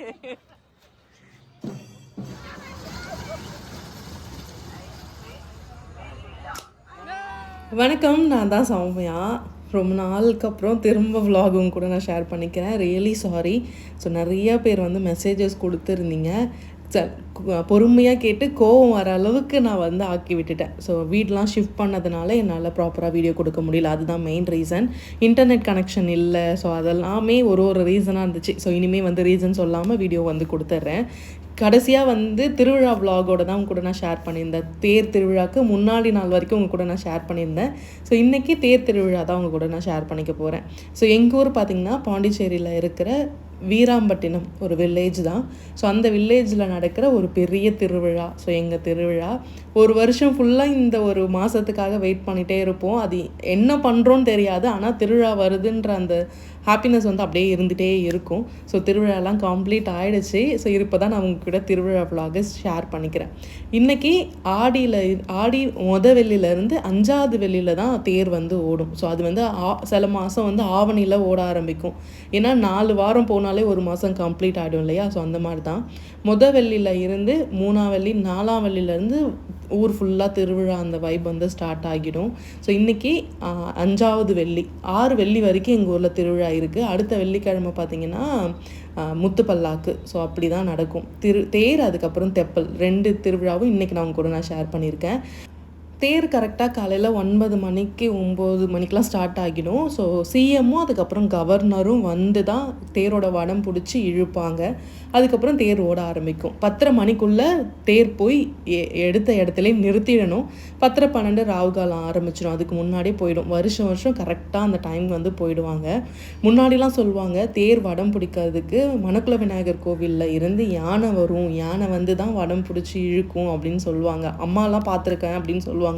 வணக்கம் நான் தான் சௌமியா. ரொம்ப நாளுக்கு அப்புறம் திரும்ப விலாகும் கூட நான் ஷேர் பண்ணிக்கிறேன். ரியலி சாரி ஸோ நிறைய பேர் வந்து மெசேஜஸ் கொடுத்துருந்தீங்க. பொறுமையாக கேட்டு கோவம் வர அளவுக்கு நான் வந்து ஆக்கி விட்டுட்டேன். ஸோ வீடெலாம் ஷிஃப்ட் பண்ணதுனால என்னால் ப்ராப்பராக வீடியோ கொடுக்க முடியல. அதுதான் மெயின் ரீசன் இன்டர்நெட் கனெக்ஷன் இல்லை. ஸோ அதெல்லாமே ஒரு ஒரு ரீசனாக இருந்துச்சு. ஸோ இனிமேல் வந்து ரீசன் சொல்லாமல் வீடியோ வந்து கொடுத்துட்றேன் கடைசியாக வந்து திருவிழா விலாகோட தான் உங்க கூட நான் ஷேர் பண்ணியிருந்தேன். தேர் திருவிழாக்கு முன்னாடி நாள் வரைக்கும் உங்கள் கூட நான் ஷேர் பண்ணியிருந்தேன். ஸோ இன்றைக்கி தேர் திருவிழா தான் உங்கள் கூட நான் ஷேர் பண்ணிக்க போகிறேன் ஸோ எங்கள் ஊர் பார்த்திங்கன்னா பாண்டிச்சேரியில் இருக்கிற வீராம்பட்டினம் ஒரு வில்லேஜ் தான். ஸோ அந்த வில்லேஜில் நடக்கிற ஒரு பெரிய திருவிழா. ஸோ எங்கள் திருவிழா ஒரு வருஷம் ஃபுல்லாக இந்த ஒரு மாதத்துக்காக வெயிட் பண்ணிகிட்டே இருப்போம். அது என்ன பண்ணுறோன்னு தெரியாது. ஆனால் திருவிழா வருதுன்ற அந்த ஹாப்பினஸ் வந்து அப்படியே இருந்துகிட்டே இருக்கும். ஸோ திருவிழாலாம் கம்ப்ளீட் ஆகிடுச்சு ஸோ இப்போ தான் நான் உங்ககிட்ட திருவிழா vlog ஷேர் பண்ணிக்கிறேன். இன்றைக்கி ஆடியில் ஆடி மொத வெள்ளியிலேருந்து அஞ்சாவது வெள்ளியில் தான் தேர் வந்து ஓடும். ஸோ அது வந்து ஆ சில மாதம் வந்து ஆவணியில் ஓட ஆரம்பிக்கும். ஏன்னா நாலு வாரம் போனாலே ஒரு மாதம் கம்ப்ளீட் ஆகிடும் இல்லையா? ஸோ அந்த மாதிரி தான். முத வெள்ளியில் இருந்து மூணாம் வெள்ளி நாலாம் வெள்ளியிலேருந்து ஊர் ஃபுல்லாக திருவிழா அந்த வைப் வந்து ஸ்டார்ட் ஆகிடும். ஸோ இன்றைக்கி அஞ்சாவது வெள்ளி ஆறு வெள்ளி வரைக்கும் எங்கள் ஊரில் திருவிழா இருக்குது அடுத்த வெள்ளிக்கிழமை பார்த்தீங்கன்னா முத்து முத்துப்பல்லாக்கு. ஸோ அப்படி தான் நடக்கும். திரு தேர் அதுக்கப்புறம் தெப்பல். ரெண்டு திருவிழாவும் இன்றைக்கி நான் உங்க கூட நான் ஷேர் பண்ணியிருக்கேன். தேர் கரெக்டாக காலையில் ஒன்பது மணிக்கு ஒம்பது மணிக்கெலாம் ஸ்டார்ட் ஆகிடும். ஸோ சிஎம்மும் அதுக்கப்புறம் கவர்னரும் வந்து தான் தேரோட வடம் பிடிச்சி இழுப்பாங்க. அதுக்கப்புறம் தேர் ஓட ஆரம்பிக்கும். பத்தரை மணிக்குள்ளே தேர் போய் எ- எடுத்த இடத்துல நிறுத்திடணும். பத்தரை பன்னெண்டு ராவு காலம் ஆரம்பிச்சிடும். அதுக்கு முன்னாடியே போயிடும். வருஷம் வருஷம் கரெக்டாக அந்த டைம் வந்து போயிடுவாங்க. முன்னாடிலாம் சொல்லுவாங்க தேர் வடம் பிடிக்கிறதுக்கு மணக்குள விநாயகர் கோவிலில் இருந்து யானை வரும். யானை வந்து தான் வடம் பிடிச்சி இழுக்கும் அப்படின்னு சொல்லுவாங்க. அம்மாலாம் பார்த்துருக்கேன் அப்படின்னு சொல்லுவாங்க.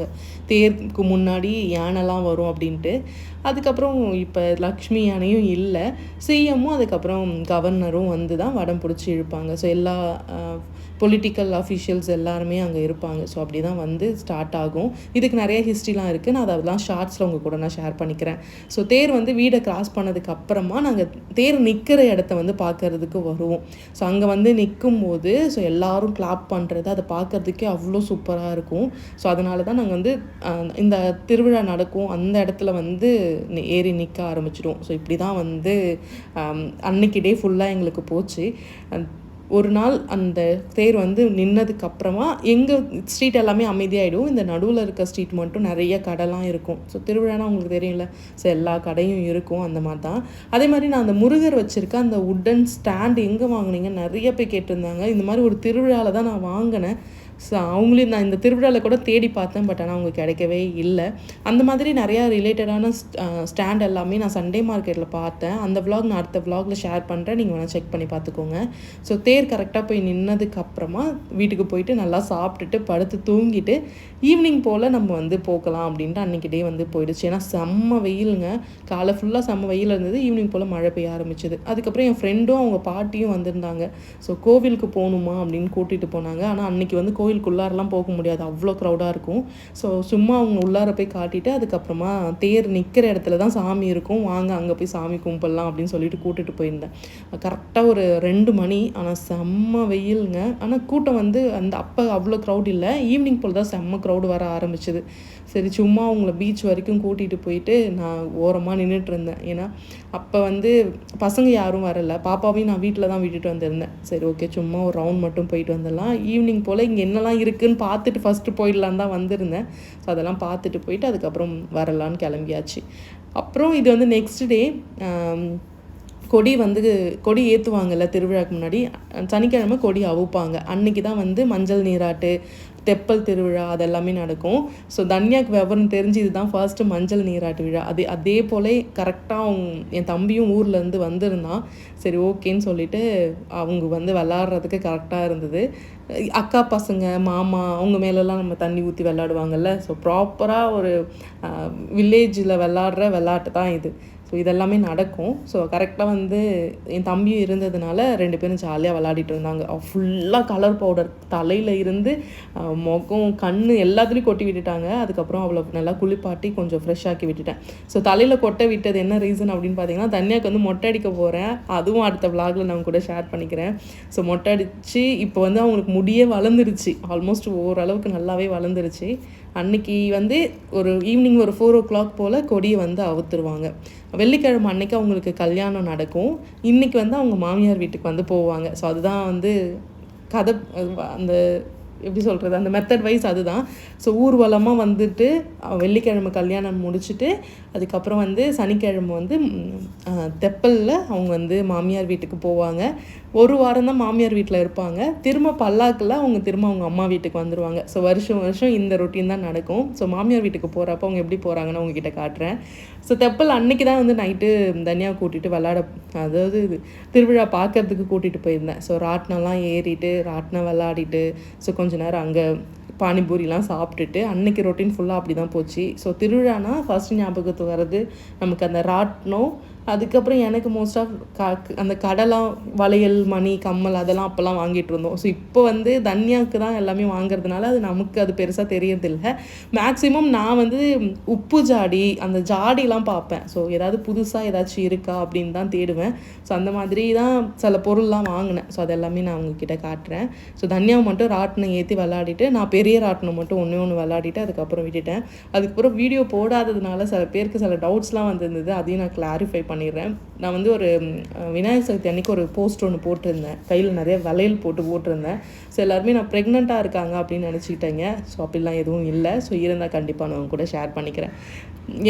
தேருக்கு முன்னாடி யானைலாம் வரும் அப்படின்ட்டு. அதுக்கப்புறம் இப்போ லக்ஷ்மி யானையும் இல்லை சிஎம்மும் அதுக்கப்புறம் கவர்னரும் வந்து தான் வடம் பிடிச்சி இழுப்பாங்க. ஸோ எல்லா பொலிட்டிக்கல் அஃபிஷியல்ஸ் எல்லாருமே அங்கே இருப்பாங்க. ஸோ அப்படி தான் வந்து ஸ்டார்ட் ஆகும். இதுக்கு நிறைய ஹிஸ்ட்ரிலாம் இருக்குது நான் அதெல்லாம் ஷார்ட்ஸில் உங்கள் கூட நான் ஷேர் பண்ணிக்கிறேன். ஸோ தேர் வந்து வீடை கிராஸ் பண்ணதுக்கு அப்புறமா நாங்கள் தேர் நிற்கிற இடத்த வந்து பார்க்கறதுக்கு வருவோம். ஸோ அங்கே வந்து நிற்கும் போது ஸோ எல்லாரும் கிளாப் பண்ணுறது அதை பார்க்கறதுக்கே அவ்வளோ சூப்பராக இருக்கும். ஸோ அதனால தான் நாங்கள் வந்து இந்த திருவிழா நடக்கும். அந்த இடத்துல வந்து ஏறி நிற்க ஆரம்பிச்சிடும். ஸோ இப்படி தான் வந்து அன்னைக்கு டே ஃபுல்லாக எங்களுக்கு போச்சு. ஒரு நாள் அந்த தேர் வந்து நின்னதுக்கு அப்புறமா எங்கள் ஸ்ட்ரீட் எல்லாமே அமைதியாகிடும் இந்த நடுவில் இருக்க ஸ்ட்ரீட் மட்டும் நிறைய கடைலாம் இருக்கும். ஸோ திருவிழானா உங்களுக்கு தெரியும்ல? ஸோ எல்லா கடையும் இருக்கும் அந்த மாதிரி தான் அதே மாதிரி நான் அந்த முருகர் வச்சுருக்க அந்த உட்டன் ஸ்டாண்ட் எங்கே வாங்கினீங்க நிறைய பேர் கேட்டிருந்தாங்க. இந்த மாதிரி ஒரு திருவிழாவில் தான் நான் வாங்கினேன். ஸோ அவங்களையும் நான் இந்த திருவிழாவில் கூட தேடி பார்த்தேன் பட் ஆனால் அவங்க கிடைக்கவே இல்லை. அந்த மாதிரி நிறையா ரிலேட்டடான ஸ்டாண்ட் எல்லாமே நான் சண்டே மார்க்கெட்டில் பார்த்தேன். அந்த vlog நான் அடுத்த vlogல ஷேர் பண்ணுறேன் நீங்கள் வேணால் செக் பண்ணி பார்த்துக்கோங்க. ஸோ தேர் கரெக்டாக போய் நின்னதுக்கப்புறமா வீட்டுக்கு போயிட்டு நல்லா சாப்பிட்டுட்டு படுத்து தூங்கிட்டு ஈவினிங் போல் நம்ம வந்து போகலாம் அப்படின்ட்டு அன்றைக்கி டே வந்து போயிடுச்சு. ஏன்னா செம்ம வெயிலுங்க. காலை ஃபுல்லாக செம்ம வெயில் இருந்தது. ஈவினிங் போல் மழை பெய்ய ஆரம்பிச்சது. அதுக்கப்புறம் என் ஃப்ரெண்டும் அவங்க பாட்டியும் வந்திருந்தாங்க. ஸோ கோவிலுக்கு போகணுமா அப்படின்னு கூட்டிகிட்டு போனாங்க. ஆனால் அன்னைக்கு வந்து கோவில் கோவிலுக்குள்ளாரெலாம் போக முடியாது. அவ்வளோ க்ரௌடாக இருக்கும். ஸோ சும்மா அவங்க உள்ளார போய் காட்டிட்டு அதுக்கப்புறமா தேர் நிற்கிற இடத்துல தான் சாமி இருக்கும். வாங்க அங்கே போய் சாமி கும்பிடலாம் அப்படின்னு சொல்லிட்டு கூட்டிட்டு போயிருந்தேன். கரெக்டாக ஒரு ரெண்டு மணி. ஆனால் செம்ம வெயிலுங்க. ஆனால் கூட்டம் வந்து அந்த அப்போ அவ்வளோ க்ரௌட் இல்லை. ஈவினிங் போல் தான் செம்ம க்ரௌடு வர ஆரம்பிச்சது. சரி சும்மா அவங்கள பீச் வரைக்கும் கூட்டிகிட்டு போயிட்டு நான் ஓரமாக நின்றுட்டு இருந்தேன் ஏன்னா அப்போ வந்து பசங்க யாரும் வரல. பாப்பாவையும் நான் வீட்டில் தான் விட்டுட்டு வந்திருந்தேன். சரி ஓகே சும்மா ஒரு ரவுண்ட் மட்டும் போயிட்டு வந்துடலாம். ஈவினிங் போல் இங்கே என்னெல்லாம் இருக்குதுன்னு பார்த்துட்டு ஃபஸ்ட்டு போயிடலான்னு தான் வந்திருந்தேன். ஸோ அதெல்லாம் பார்த்துட்டு போயிட்டு அதுக்கப்புறம் வரலான்னு கிளம்பியாச்சு. அப்புறம் இது வந்து நெக்ஸ்ட் டே கொடி வந்து கொடி ஏற்றுவாங்கல்ல திருவிழாக்கு முன்னாடி சனிக்கிழமை கொடி அவுப்பாங்க. அன்னைக்கு தான் வந்து மஞ்சள் நீராட்டு தெப்பல் திருவிழா அதெல்லாமே நடக்கும். ஸோ தன்யாக்கு விவரம் தெரிஞ்சு இதுதான் ஃபர்ஸ்ட்டு மஞ்சள் நீராட்டு விழா. அது அதே போல கரெக்டாக அவங்க என் தம்பியும் ஊர்லேருந்து வந்திருந்தான். சரி ஓகேன்னு சொல்லிட்டு அவங்க வந்து விளாட்றதுக்கு கரெக்டாக இருந்தது. அக்கா பசங்க மாமா அவங்க மேலெல்லாம் நம்ம தண்ணி ஊற்றி விளாடுவாங்கல்ல. ஸோ ப்ராப்பராக ஒரு வில்லேஜில் விளாட்ற விளாட்டு தான் இது. ஸோ இதெல்லாமே நடக்கும். ஸோ கரெக்டாக வந்து என் தம்பியும் இருந்ததுனால ரெண்டு பேரும் ஜாலியாக விளாடிட்டு இருந்தாங்க. ஃபுல்லாக கலர் பவுடர் தலையில் இருந்து முகம் கண் எல்லாத்துலேயும் கொட்டி விட்டுட்டாங்க. அதுக்கப்புறம் அவ்வளோ நல்லா குளிப்பாட்டி கொஞ்சம் ஃப்ரெஷ் ஆக்கி விட்டுட்டேன். ஸோ தலையில் கொட்ட விட்டது என்ன ரீசன் அப்படின்னு பார்த்தீங்கன்னா தனியாக்கு வந்து மொட்டை அடிக்க போகிறேன் அதுவும் அடுத்த விளாகில் நான் கூட ஷேர் பண்ணிக்கிறேன். ஸோ மொட்டை அடித்து இப்போ வந்து அவங்களுக்கு முடியே வளர்ந்துருச்சு. ஆல்மோஸ்ட் ஓரளவுக்கு நல்லாவே வளர்ந்துருச்சு. அன்னைக்கு வந்து ஒரு ஈவினிங் ஒரு ஃபோர் ஓ கிளாக் போல் கொடியை வந்து அவுத்துருவாங்க. வெள்ளிக்கிழமை அன்னைக்கு அவங்களுக்கு கல்யாணம் நடக்கும். இன்றைக்கி வந்து அவங்க மாமியார் வீட்டுக்கு வந்து போவாங்க. ஸோ அதுதான் வந்து கதை அந்த எப்படி சொல்கிறது அந்த மெத்தட் வைஸ் அதுதான். ஸோ ஊர்வலமாக வந்துட்டு வெள்ளிக்கிழமை கல்யாணம் முடிச்சுட்டு அதுக்கப்புறம் வந்து சனிக்கிழமை வந்து தெப்பலில் அவங்க வந்து மாமியார் வீட்டுக்கு போவாங்க. ஒரு வாரம் தான் மாமியார் வீட்டில் இருப்பாங்க. திரும்ப பல்லாக்கில் அவங்க திரும்ப அவங்க அம்மா வீட்டுக்கு வந்துடுவாங்க ஸோ வருஷம் வருஷம் இந்த ரொட்டீன் தான் நடக்கும். ஸோ மாமியார் வீட்டுக்கு போகிறப்ப அவங்க எப்படி போகிறாங்கன்னு உங்ககிட்ட காட்டுறேன். ஸோ தெப்பல் அன்னைக்கு தான் வந்து நைட்டு தனியாக கூட்டிகிட்டு விளாட அதாவது இது திருவிழா பார்க்கறதுக்கு கூட்டிகிட்டு போயிருந்தேன். ஸோ ராட்டினம்லாம் ஏறிட்டு ராட்டினம் விளாடிட்டு ஸோ கொஞ்ச நேரம் அங்கே பானிபூரிலாம் சாப்பிட்டுட்டு அன்னைக்கு ரொட்டீன் ஃபுல்லாக அப்படி தான் போச்சு. ஸோ திருவிழானா ஃபர்ஸ்ட் ஞாபகத்துக்கு வர்றது நமக்கு அந்த ராட்டினம் அதுக்கப்புறம் எனக்கு மோஸ்ட் ஆஃப் அந்த கடலாம் வளையல் மணி கம்மல் அதெல்லாம் அப்போல்லாம் வாங்கிட்டு இருந்தோம் ஸோ இப்போ வந்து தன்யாவுக்கு தான் எல்லாமே வாங்குறதுனால அது நமக்கு அது பெருசாக தெரியறதில்ல. மேக்ஸிமம் நான் வந்து உப்பு ஜாடி அந்த ஜாடிலாம் பார்ப்பேன். ஸோ ஏதாவது புதுசாக ஏதாச்சும் இருக்கா அப்படின்னு தான் தேடுவேன். ஸோ அந்த மாதிரி தான் சில பொருள்லாம் வாங்கினேன். ஸோ அதெல்லாமே நான் உங்ககிட்ட காட்டுறேன். ஸோ தன்யாவை மட்டும் ராட்டினம் ஏற்றி விளாடிட்டு நான் பெரிய ராட்டினம் மட்டும் ஒன்றே ஒன்று விளாடிட்டு அதுக்கப்புறம் விட்டுட்டேன். அதுக்கப்புறம் வீடியோ போடாததுனால சில பேருக்கு சில டவுட்ஸ்லாம் வந்திருந்தது. அதையும் நான் கிளாரிஃபை பண்ணிடுறேன். நான் வந்து ஒரு விநாயகர் சதுர்த்தி அன்னைக்கு ஒரு போஸ்ட் ஒன்று போட்டிருந்தேன். கையில் நிறைய வளையல் போட்டு போட்டிருந்தேன். ஸோ எல்லாருமே நான் ப்ரெக்னெண்ட்டாக இருக்காங்க அப்படின்னு நினச்சிக்கிட்டேங்க. ஸோ அப்படிலாம் எதுவும் இல்லை. ஸோ இருந்தால் கண்டிப்பாக நான் உங்க கூட ஷேர் பண்ணிக்கிறேன்.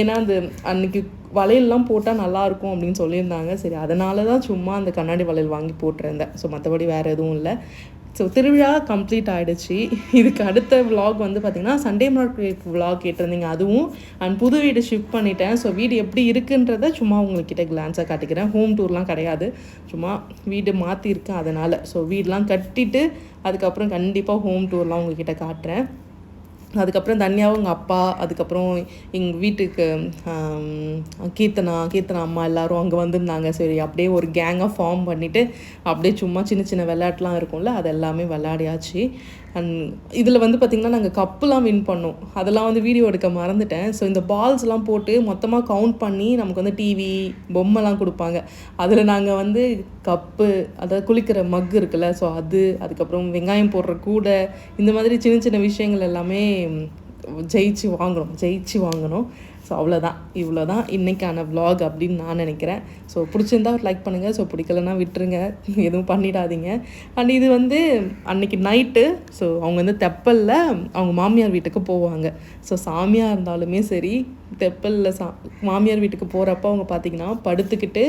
ஏன்னா அந்த அன்னைக்கு வளையல்லாம் போட்டால் நல்லாயிருக்கும் அப்படின்னு சொல்லியிருந்தாங்க. சரி அதனால தான் சும்மா அந்த கண்ணாடி வளையல் வாங்கி போட்டிருந்தேன். ஸோ மற்றபடி வேறு எதுவும் இல்லை. ஸோ திருவிழா கம்ப்ளீட் ஆகிடுச்சு இதுக்கு அடுத்த விலாக் வந்து பார்த்திங்கன்னா சண்டே மார்க்கெட் விலாக் கேட்டிருந்தீங்க. அதுவும் அண்ட் புது வீடு ஷிஃப்ட் பண்ணிட்டேன். ஸோ வீடு எப்படி இருக்குன்றத சும்மா உங்கள்கிட்ட கிளான்ஸாக காட்டிக்கிறேன். ஹோம் டூர்லாம் கிடையாது. சும்மா வீடு மாற்றிருக்கேன் அதனால். ஸோ வீடெலாம் கட்டிட்டு அதுக்கப்புறம் கண்டிப்பாக ஹோம் டூர்லாம் உங்கள்கிட்ட காட்டுறேன். அதுக்கப்புறம் தன்யாவும் எங்கள் அப்பா அதுக்கப்புறம் எங்கள் வீட்டுக்கு கீர்த்தனா கீர்த்தனா அம்மா எல்லோரும் அங்கே வந்திருந்தாங்க. சரி அப்படியே ஒரு கேங்காக ஃபார்ம் பண்ணிவிட்டு அப்படியே சும்மா சின்ன சின்ன விளையாட்டுலாம் இருக்கும்ல அது எல்லாமே விளையாடியாச்சு. அண்ட் இதில் வந்து பார்த்திங்கன்னா நாங்கள் கப்புலாம் வின் பண்ணோம். அதெல்லாம் வந்து வீடியோ எடுக்க மறந்துட்டேன். ஸோ இந்த பால்ஸ்லாம் போட்டு மொத்தமாக கவுண்ட் பண்ணி நமக்கு வந்து டிவி பொம்மைலாம் கொடுப்பாங்க. அதில் நாங்கள் வந்து கப்பு அதாவது குளிக்கிற மக் இருக்குல்ல ஸோ அது அதுக்கப்புறம் வெங்காயம் போடுற கூடை இந்த மாதிரி சின்ன சின்ன விஷயங்கள் எல்லாமே ஜெயிச்சு வாங்கணும் ஜெயிச்சு வாங்கணும் ஸோ அவ்வளோதான் இவ்வளோ தான் இன்றைக்கான vlog அப்படின்னு நான் நினைக்கிறேன். ஸோ பிடிச்சிருந்தா ஒரு லைக் பண்ணுங்கள் ஸோ பிடிக்கலன்னா விட்டுருங்க. எதுவும் பண்ணிடாதீங்க. அண்ட் இது வந்து அன்னைக்கு நைட்டு ஸோ அவங்க வந்து தெப்பலில் அவங்க மாமியார் வீட்டுக்கு போவாங்க. ஸோ சாமியாக இருந்தாலுமே சரி தெப்பலில் சா மாமியார் வீட்டுக்கு போகிறப்ப அவங்க பார்த்தீங்கன்னா படுத்துக்கிட்டு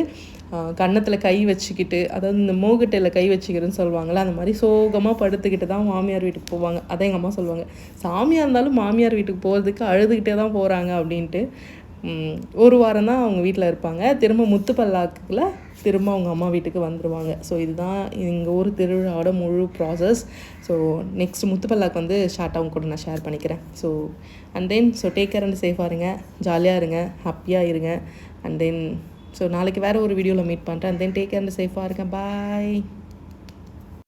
கன்னத்தில் கை வச்சுக்கிட்டு அதாவது இந்த மூகுட்டையில் கை வச்சுக்கிறேன்னு சொல்லுவாங்கள்ல அந்த மாதிரி சோகமாக படுத்துக்கிட்டு தான் மாமியார் வீட்டுக்கு போவாங்க. அதான் எங்கள் அம்மா சொல்லுவாங்க. சாமியாக இருந்தாலும் மாமியார் வீட்டுக்கு போகிறதுக்கு அழுதுகிட்டே தான் போகிறாங்க அப்படின்ட்டு ஒரு வாரம் தான் அவங்க வீட்டில் இருப்பாங்க. திரும்ப முத்து பல்லாக்கில் திரும்ப அவங்க அம்மா வீட்டுக்கு வந்துடுவாங்க ஸோ இதுதான் எங்கள் ஊர் திருவிழாவோட முழு ப்ராசஸ் ஸோ நெக்ஸ்ட் முத்து பல்லாக்கு வந்து அவங்க கூட நான் ஷேர் பண்ணிக்கிறேன். So and then so take care and சேஃபாக இருங்க ஜாலியாக இருங்க. ஹாப்பியாக இருங்க. அண்ட் தென் ஸோ நாளைக்கு வேறு ஒரு வீடியோவில் மீட் பண்ணுறேன் and then take care and சேஃபாக இருக்கேன் பாய்